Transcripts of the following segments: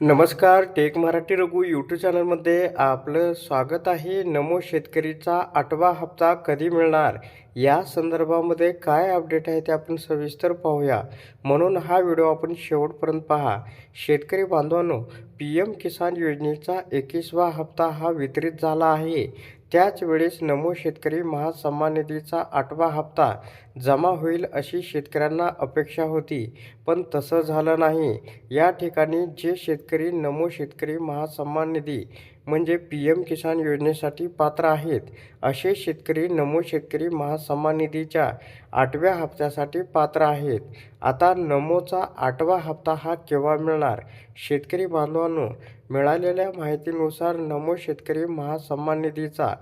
नमस्कार take Marathi Raghu YouTube चॅनलमध्ये आपलं स्वागत आहे. नमो शेतकरीचा आठवा हप्ता कधी मिळणार? या संदर्भामध्ये काय अपडेट आहे ते आपण सविस्तर पाहूया. म्हणून हा व्हिडिओ आपण शेवटपर्यंत पहा. शेतकरी बांधवांनो पी एम किसान योजनेचा एकवीसवा हप्ता हा वितरित झाला आहे. त्याच वेळेस नमो शेतकरी महासन्मान निधीचा आठवा हप्ता जमा होईल अशी शेतकऱ्यांना अपेक्षा होती. पण तसं झालं नाही. या ठिकाणी जे शेतकरी नमो शेतकरी महासन्मान निधी म्हणजे पी एम किसान योजनेसाठी पात्र आहेत. असे शेतकरी नमो शेतकरी महासन्मान निधीच्या आठव्या हप्त्यासाठी पात्र आहेत. आता नमोचा आठवा हप्ता हा केव्हा मिळणार? शेतकरी बांधवांनो मिळालेल्या माहितीनुसार नमो शेतकरी महासन्मान निधीचा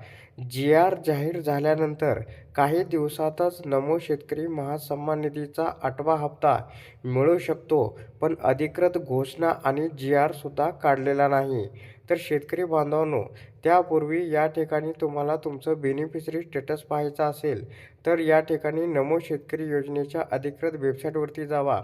जी आर जाहीर झाल्यानंतर काही दिवसातच नमो शेतकरी महासन्मान निधीचा आठवा हप्ता मिळू शकतो पण अधिकृत घोषणा आणि जी आरसुद्धा काढलेला नाही. तर शेतकरी बांधवांनो त्यापूर्वी या ठिकाणी तुम्हाला तुमचं बेनिफिशरी स्टेटस पाहायचा असेल तर या ठिकाणी नमो शेतकरी योजनेच्या अधिकृत वेबसाईटवरती जावा.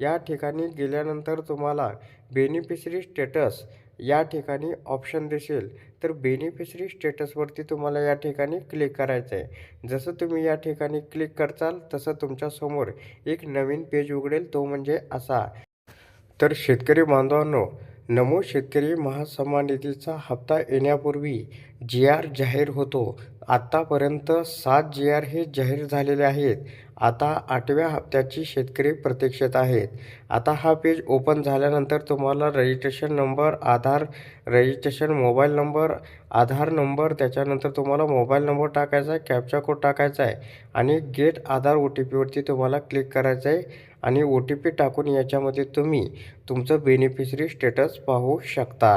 या ठिकाणी गेल्यानंतर तुम्हाला बेनिफिशरी स्टेटस या ठिकाणी ऑप्शन दिसेल. तर बेनिफिशरी स्टेटसवरती तुम्हाला या ठिकाणी क्लिक करायचं आहे जसं तुम्ही या ठिकाणी क्लिक करचाल तसं तुमच्यासमोर एक नवीन पेज उघडेल तो म्हणजे असा. तर शेतकरी बांधवांनो नमो शेतकरी महासन्मान निधीचा हप्ता येण्यापूर्वी जी आर जाहीर होतो. आत्तापर्यंत सात जी आर हे जाहीर झालेले आहेत. आता आठव्या हप्त्याची शेतकरी प्रतीक्षेत आहेत. आता हा पेज ओपन झाल्यानंतर तुम्हाला registration number Aadhaar registration mobile number Aadhaar number त्याच्यानंतर तुम्हाला मोबाईल नंबर टाकायचा आहे कॅप्चा कोड टाकायचा आहे आणि गेट आधार ओ टी पीवरती तुम्हाला क्लिक करायचं आहे आणि ओ टी पी टाकून याच्यामध्ये तुम्ही तुमचं बेनिफिशरी स्टेटस पाहू शकता.